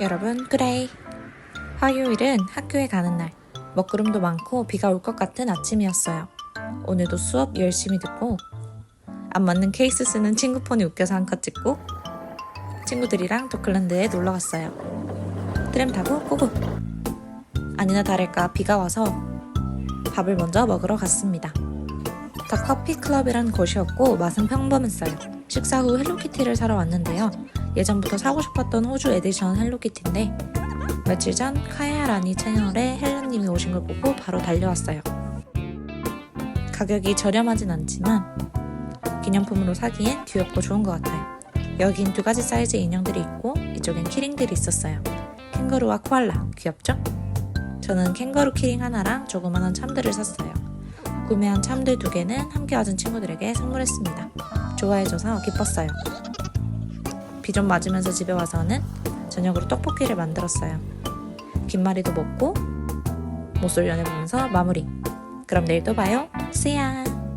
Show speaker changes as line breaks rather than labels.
여러분, 그레이. 화요일은 학교에 가는 날. 먹구름도 많고 비가 올 것 같은 아침이었어요. 오늘도 수업 열심히 듣고 안 맞는 케이스 쓰는 친구 폰이 웃겨서 한컷 찍고 친구들이랑 도클랜드에 놀러 갔어요. 트램 타고 고고. 아니나 다를까 비가 와서 밥을 먼저 먹으러 갔습니다. 더 커피 클럽이란 곳이었고 맛은 평범했어요. 식사 후 헬로키티를 사러 왔는데요. 예전부터 사고 싶었던 호주 에디션 헬로키티인데 며칠 전 카야 라니 채널에 헬렌님이 오신 걸 보고 바로 달려왔어요. 가격이 저렴하진 않지만 기념품으로 사기엔 귀엽고 좋은 것 같아요. 여긴 두 가지 사이즈의 인형들이 있고 이쪽엔 키링들이 있었어요. 캥거루와 코알라 귀엽죠? 저는 캥거루 키링 하나랑 조그만한 참들을 샀어요. 구매한 참들 두 개는 함께 와준 친구들에게 선물했습니다. 좋아해줘서 기뻤어요. 비 좀 맞으면서 집에 와서는 저녁으로 떡볶이를 만들었어요. 김말이도 먹고 모쏠 연애 보면서 마무리. 그럼 내일 또 봐요. Ya!